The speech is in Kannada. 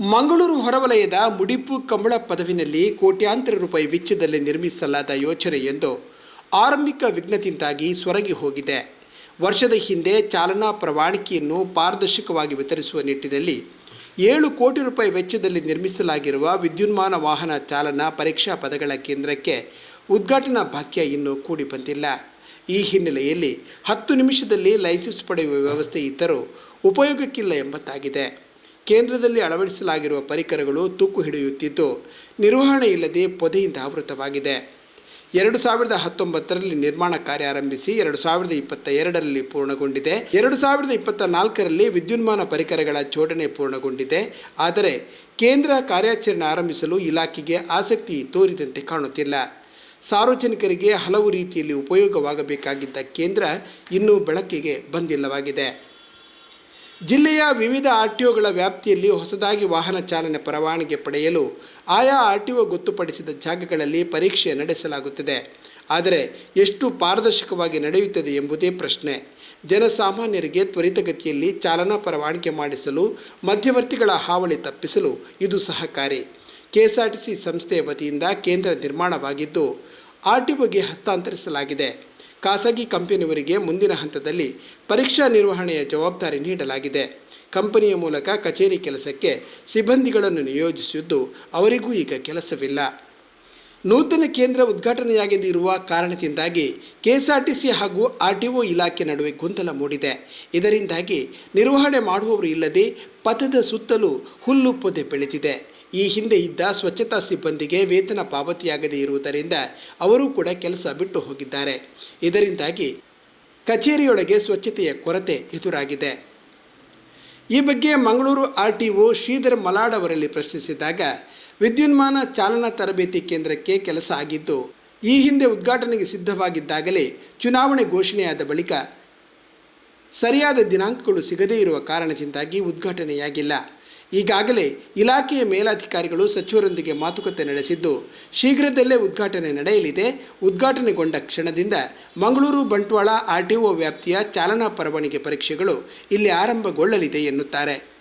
ಮಂಗಳೂರು ಹೊರವಲಯದ ಮುಡಿಪು ಕಂಬಳ ಪದವಿನಲ್ಲಿ ಕೋಟ್ಯಾಂತರ ರೂಪಾಯಿ ವೆಚ್ಚದಲ್ಲಿ ನಿರ್ಮಿಸಲಾದ ಯೋಜನೆಯೊಂದು ಆರಂಭಿಕ ವಿಘ್ನದಿಂದಾಗಿ ಸೊರಗಿ ಹೋಗಿದೆ. ವರ್ಷದ ಹಿಂದೆ ಚಾಲನಾ ಪ್ರವಾಣಿಕೆಯನ್ನು ಪಾರದರ್ಶಕವಾಗಿ ವಿತರಿಸುವ ನಿಟ್ಟಿನಲ್ಲಿ ಏಳು ಕೋಟಿ ರೂಪಾಯಿ ವೆಚ್ಚದಲ್ಲಿ ನಿರ್ಮಿಸಲಾಗಿರುವ ವಿದ್ಯುನ್ಮಾನ ವಾಹನ ಚಾಲನಾ ಪರೀಕ್ಷಾ ಪದಗಳ ಕೇಂದ್ರಕ್ಕೆ ಉದ್ಘಾಟನಾ ಭಾಗ್ಯ ಇನ್ನೂ ಕೂಡಿ ಬಂದಿಲ್ಲ. ಈ ಹಿನ್ನೆಲೆಯಲ್ಲಿ ಹತ್ತು ನಿಮಿಷದಲ್ಲಿ ಲೈಸೆನ್ಸ್ ಪಡೆಯುವ ವ್ಯವಸ್ಥೆ ಇದ್ದರೂ ಉಪಯೋಗಕ್ಕಿಲ್ಲ ಎಂಬಂತಾಗಿದೆ. ಕೇಂದ್ರದಲ್ಲಿ ಅಳವಡಿಸಲಾಗಿರುವ ಪರಿಕರಗಳು ತುಕ್ಕು ಹಿಡಿಯುತ್ತಿದ್ದು, ನಿರ್ವಹಣೆ ಇಲ್ಲದೆ ಪೊದೆಯಿಂದ ಆವೃತವಾಗಿದೆ. ಎರಡು ಸಾವಿರದ ಹತ್ತೊಂಬತ್ತರಲ್ಲಿ ನಿರ್ಮಾಣ ಕಾರ್ಯ ಆರಂಭಿಸಿ ಎರಡು ಸಾವಿರದ ಇಪ್ಪತ್ತ ಎರಡರಲ್ಲಿ ಪೂರ್ಣಗೊಂಡಿದೆ. ಎರಡು ಸಾವಿರದ ಇಪ್ಪತ್ತ ನಾಲ್ಕರಲ್ಲಿ ವಿದ್ಯುನ್ಮಾನ ಪರಿಕರಗಳ ಜೋಡಣೆ ಪೂರ್ಣಗೊಂಡಿದೆ. ಆದರೆ, ಕೇಂದ್ರ ಕಾರ್ಯಾಚರಣೆ ಆರಂಭಿಸಲು ಇಲಾಖೆಗೆ ಆಸಕ್ತಿ ತೋರಿದಂತೆ ಕಾಣುತ್ತಿಲ್ಲ. ಸಾರ್ವಜನಿಕರಿಗೆ ಹಲವು ರೀತಿಯಲ್ಲಿ ಉಪಯೋಗವಾಗಬೇಕಾಗಿದ್ದ ಕೇಂದ್ರ ಇನ್ನೂ ಬೆಳಕಿಗೆ ಬಂದಿಲ್ಲವಾಗಿದೆ. ಜಿಲ್ಲೆಯ ವಿವಿಧ ಆರ್ ಟಿ ಒಗಳ ವ್ಯಾಪ್ತಿಯಲ್ಲಿ ಹೊಸದಾಗಿ ವಾಹನ ಚಾಲನೆ ಪರವಾನಗಿ ಪಡೆಯಲು ಆಯಾ ಆರ್ ಟಿ ಒ ಗೊತ್ತುಪಡಿಸಿದ ಜಾಗಗಳಲ್ಲಿ ಪರೀಕ್ಷೆ ನಡೆಸಲಾಗುತ್ತದೆ. ಆದರೆ ಎಷ್ಟು ಪಾರದರ್ಶಕವಾಗಿ ನಡೆಯುತ್ತದೆ ಎಂಬುದೇ ಪ್ರಶ್ನೆ. ಜನಸಾಮಾನ್ಯರಿಗೆ ತ್ವರಿತಗತಿಯಲ್ಲಿ ಚಾಲನಾ ಪರವಾನಗಿ ಮಾಡಿಸಲು, ಮಧ್ಯವರ್ತಿಗಳ ಹಾವಳಿ ತಪ್ಪಿಸಲು ಇದು ಸಹಕಾರಿ. ಕೆಎಸ್ಆರ್ಟಿಸಿ ಸಂಸ್ಥೆಯ ವತಿಯಿಂದ ಕೇಂದ್ರ ನಿರ್ಮಾಣವಾಗಿದ್ದು, ಆರ್ ಟಿ ಒಗೆ ಹಸ್ತಾಂತರಿಸಲಾಗಿದೆ. ಖಾಸಗಿ ಕಂಪನಿಯವರಿಗೆ ಮುಂದಿನ ಹಂತದಲ್ಲಿ ಪರೀಕ್ಷಾ ನಿರ್ವಹಣೆಯ ಜವಾಬ್ದಾರಿ ನೀಡಲಾಗಿದೆ. ಕಂಪನಿಯ ಮೂಲಕ ಕಚೇರಿ ಕೆಲಸಕ್ಕೆ ಸಿಬ್ಬಂದಿಗಳನ್ನು ನಿಯೋಜಿಸಿದ್ದು ಅವರಿಗೂ ಈಗ ಕೆಲಸವಿಲ್ಲ. ನೂತನ ಕೇಂದ್ರ ಉದ್ಘಾಟನೆಯಾಗದಿರುವ ಕಾರಣದಿಂದಾಗಿ ಕೆಎಸ್ಆರ್ಟಿಸಿ ಹಾಗೂ ಆರ್ ಟಿ ಒ ಇಲಾಖೆ ನಡುವೆ ಗೊಂದಲ ಮೂಡಿದೆ. ಇದರಿಂದಾಗಿ ನಿರ್ವಹಣೆ ಮಾಡುವವರು ಇಲ್ಲದೆ ಪಥದ ಸುತ್ತಲೂ ಹುಲ್ಲು ಪೊದೆ ಬೆಳೆದಿದೆ. ಈ ಹಿಂದೆ ಇದ್ದ ಸ್ವಚ್ಛತಾ ಸಿಬ್ಬಂದಿಗೆ ವೇತನ ಪಾವತಿಯಾಗದೇ ಇರುವುದರಿಂದ ಅವರೂ ಕೂಡ ಕೆಲಸ ಬಿಟ್ಟು ಹೋಗಿದ್ದಾರೆ. ಇದರಿಂದಾಗಿ ಕಚೇರಿಯೊಳಗೆ ಸ್ವಚ್ಛತೆಯ ಕೊರತೆ ಎದುರಾಗಿದೆ. ಈ ಬಗ್ಗೆ Mangaluru R T O Sridhar Malad ಅವರಲ್ಲಿ ಪ್ರಶ್ನಿಸಿದಾಗ, ವಿದ್ಯುನ್ಮಾನ ಚಾಲನಾ ತರಬೇತಿ ಕೇಂದ್ರಕ್ಕೆ ಕೆಲಸ ಆಗಿದ್ದು, ಈ ಹಿಂದೆ ಉದ್ಘಾಟನೆಗೆ ಸಿದ್ಧವಾಗಿದ್ದಾಗಲೇ ಚುನಾವಣೆ ಘೋಷಣೆಯಾದ ಬಳಿಕ ಸರಿಯಾದ ದಿನಾಂಕಗಳು ಸಿಗದೇ ಇರುವ ಕಾರಣದಿಂದಾಗಿ ಉದ್ಘಾಟನೆಯಾಗಿಲ್ಲ. ಈಗಾಗಲೇ ಇಲಾಖೆಯ ಮೇಲಾಧಿಕಾರಿಗಳು ಸಚಿವರೊಂದಿಗೆ ಮಾತುಕತೆ ನಡೆಸಿದ್ದು, ಶೀಘ್ರದಲ್ಲೇ ಉದ್ಘಾಟನೆ ನಡೆಯಲಿದೆ. ಉದ್ಘಾಟನೆಗೊಂಡ ಕ್ಷಣದಿಂದ ಮಂಗಳೂರು ಬಂಟ್ವಾಳ ಆರ್ಟಿಒ ವ್ಯಾಪ್ತಿಯ ಚಾಲನಾ ಪರವಾನಗಿ ಪರೀಕ್ಷೆಗಳು ಇಲ್ಲಿ ಆರಂಭಗೊಳ್ಳಲಿದೆ ಎನ್ನುತ್ತಾರೆ.